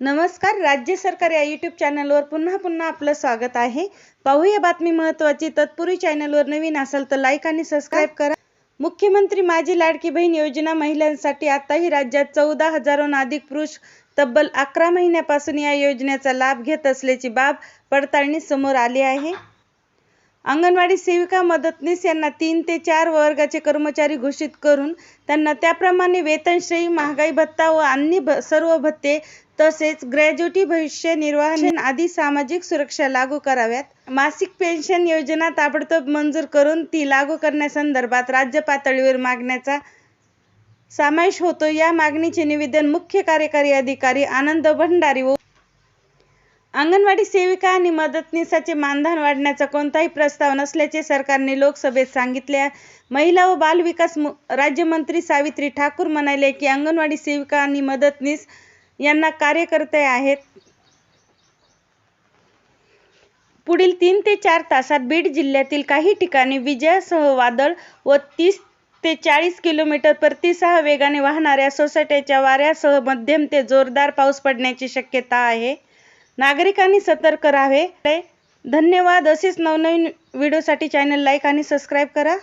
नमस्कार राज्य सरकार या यूट्यूब चॅनलवर पुन्हा पुन्हा आपलं स्वागत आहे. पाहूया बातमी महत्वाची तत्पूर्वी चॅनलवर नवीन असाल तर लाईक आणि सबस्क्राईब करा. मुख्यमंत्री माझी लाडकी बहीण योजना महिलांसाठी आताही राज्यात चौदा हजारहून अधिक पुरुष तब्बल अकरा महिन्यापासून या योजनेचा लाभ घेत असल्याची बाब पडताळणी समोर आली आहे. अंगणवाडी सेविका मदतनीस यांना तीन ते चार वर्गाचे कर्मचारी घोषित करून त्यांना त्याप्रमाणे वेतनश्रेणी महागाई भत्ता व अन्य सर्व भत्ते तसेच ग्रॅज्युटी भविष्य निर्वाह आदी सामाजिक सुरक्षा लागू कराव्यात. मासिक पेन्शन योजना ताबडतोब मंजूर करून ती लागू करण्यासंदर्भात राज्य पातळीवर मागण्याचा समावेश होतो. या मागणीचे निवेदन मुख्य कार्यकारी अधिकारी आनंद भंडारी व अंगणवाडी सेविका आणि मदतनीसाचे मानधन वाढण्याचा कोणताही प्रस्ताव नसल्याचे सरकारने लोकसभेत सांगितले. महिला व बालविकास राज्यमंत्री सावित्री ठाकूर म्हणाले की अंगणवाडी सेविका आणि मदतनीस यांना कार्यकर्ते आहेत. पुढील तीन ते चार तासात बीड जिल्ह्यातील काही ठिकाणी विजयासह वादळ व तीस ते चाळीस किलोमीटर प्रतिसहा वेगाने वाहणाऱ्या सोसाट्याच्या वाऱ्यासह मध्यम ते जोरदार पाऊस पडण्याची शक्यता आहे. नागरिकांनी सतर्क राहावे. धन्यवाद. असेच नवनवीन व्हिडिओसाठी चॅनल लाईक आणि सबस्क्राईब करा.